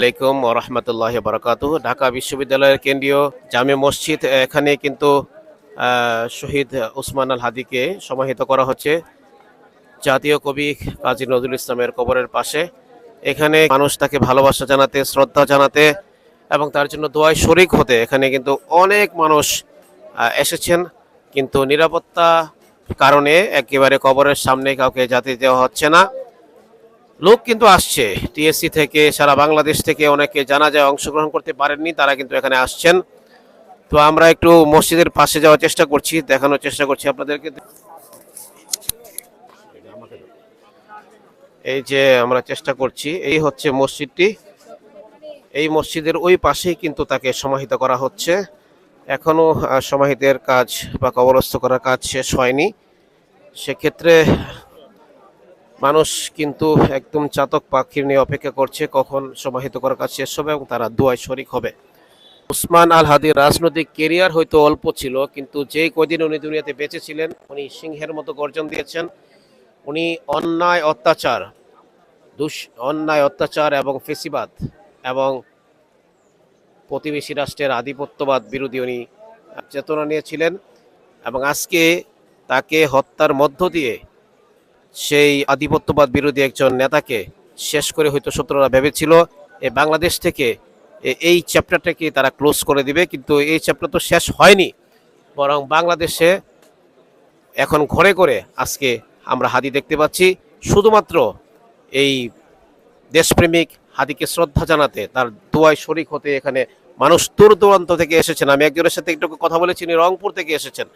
আলাইকুম রহমতুল্লাহ বারকাত ঢাকা বিশ্ববিদ্যালয়ের কেন্দ্রীয় জামে মসজিদ, এখানে কিন্তু শহীদ উসমান আল হাদিকে সমাহিত করা হচ্ছে। জাতীয় কবি কাজী নজরুল ইসলামের কবরের পাশে। এখানে মানুষ তাকে ভালোবাসা জানাতে, শ্রদ্ধা জানাতে এবং তার জন্য দোয়ায় শরিক হতে এখানে কিন্তু অনেক মানুষ এসেছেন। কিন্তু নিরাপত্তা কারণে একেবারে কবরের সামনে কাউকে জাতি দেওয়া হচ্ছে না। লোক কিন্তু আসছে। টিএসসি থেকে সারা বাংলাদেশ থেকে অনেকে জানা যায় অংশগ্রহণ করতে পারেননি তারা কিন্তু এখানে আসছেন। তো আমরা একটু মসজিদের পাশে যাওয়ার চেষ্টা করছি দেখানোর চেষ্টা করছি আপনাদেরকে। এই যে আমরা চেষ্টা করছি এই হচ্ছে মসজিদটি। এই মসজিদের ওই পাশেই কিন্তু তাকে সমাহিত করা হচ্ছে। এখনও আহ, সমাহিতের কাজ বা কবরস্থ করার কাজ শেষ হয়নি। সেক্ষেত্রে মানুষ কিন্তু একদম চাতক পাখির নিয়ে অপেক্ষা করছে, কখন সমাহিত করার কাজ শেষ হবে এবং তারা দুয়ায় শরিক হবে। উসমান আল হাদির রাজনৈতিক কেরিয়ার হয়তো অল্প ছিল, কিন্তু যেই কদিন উনি দুনিয়াতে বেঁচে ছিলেন, উনি সিংহের মতো গর্জন দিয়েছেন। উনি অন্যায়, অত্যাচার, দুষ, অন্যায়, অত্যাচার এবং ফেসিবাদ এবং প্রতিবেশী রাষ্ট্রের আধিপত্যবাদ বিরোধী উনি চেতনা নিয়েছিলেন এবং আজকে তাকে হত্যার মধ্য দিয়ে সেই আধিপত্যবাদ বিরোধী একজন নেতাকে শেষ করে হয়তো শত্রুরা ভেবেছিল বাংলাদেশ থেকে এই চ্যাপ্টারটাকে তারা ক্লোজ করে দিবে, কিন্তু এই চ্যাপ্টার তো শেষ হয়নি। বরং বাংলাদেশে এখন ঘরে করে আজকে আমরা হাদি দেখতে পাচ্ছি, শুধুমাত্র এই দেশপ্রেমিক হাদিকে শ্রদ্ধা জানাতে, তার দোয়ায় শরিক হতে এখানে মানুষ দূর দূরান্ত থেকে এসেছেন। আমি একজনের সাথে একটু কথা বলেছি রংপুর থেকে এসেছেন,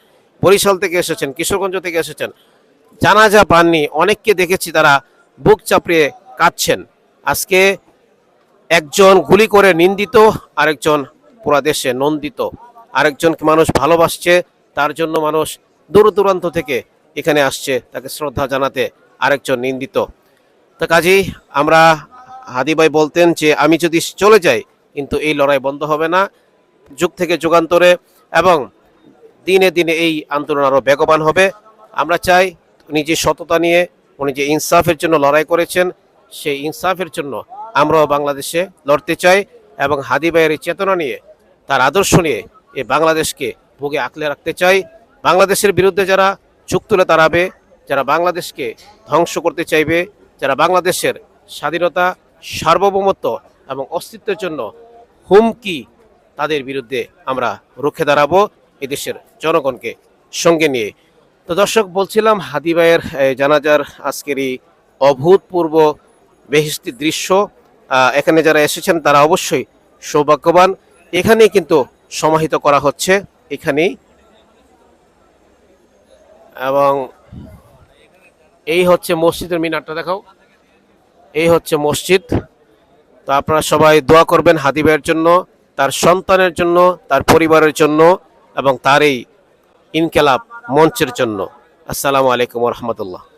বরিশাল থেকে এসেছেন, কিশোরগঞ্জ থেকে এসেছেন। জানাজা পাননি। অনেককে দেখেছি তারা বুক চাপড়িয়ে কাঁদছেন। আজকে একজন গুলি করে নিন্দিত, আরেকজন পুরা দেশে নন্দিত। আরেকজনকে মানুষ ভালোবাসছে, তার জন্য মানুষ দূর দূরান্ত থেকে এখানে আসছে, তাকে শ্রদ্ধা জানাতে আরেকজন নিন্দিত। তো কাজেই আমরা হাদিবাই বলতেন যে, আমি যদি চলে যাই, কিন্তু এই লড়াই বন্ধ হবে না। যুগ থেকে যুগান্তরে এবং দিনে দিনে এই আন্দোলন আরও বেগবান হবে। আমরা চাই যে সততা নিয়ে, উনি যে ইনসাফের জন্য লড়াই করেছেন, সেই ইনসাফের জন্য আমরাও বাংলাদেশে লড়তে চাই এবং হাদি ভাইয়ের চেতনা নিয়ে, তার আদর্শ নিয়ে এই বাংলাদেশকে বুকে আঁকলে রাখতে চাই। বাংলাদেশের বিরুদ্ধে যারা চুক তুলে দাঁড়াবে, যারা বাংলাদেশকে ধ্বংস করতে চাইবে, যারা বাংলাদেশের স্বাধীনতা, সার্বভৌমত্ব এবং অস্তিত্বের জন্য হুমকি, তাদের বিরুদ্ধে আমরা রুখে দাঁড়াবো। এদেশের জনগণকে সঙ্গে নিয়ে তো দর্শক, বলছিলাম হাদি ভাইয়ের জানাজার আজকের এই অভূতপূর্ব বেহিস্তি দৃশ্য এখানে যারা এসেছেন তারা অবশ্যই সৌভাগ্যবান। এখানেই কিন্তু সমাহিত করা হচ্ছে, এখানেই। এবং এই হচ্ছে মসজিদের মিনারটা দেখাও। এই হচ্ছে মসজিদ। তো আপনারা সবাই দোয়া করবেন হাদিবাইয়ের জন্য, তার সন্তানের জন্য, তার পরিবারের জন্য এবং তার এই ইনকেলাব মঞ্চের জন্য। আসসালামু আলাইকুম রহমতুল্লাহ।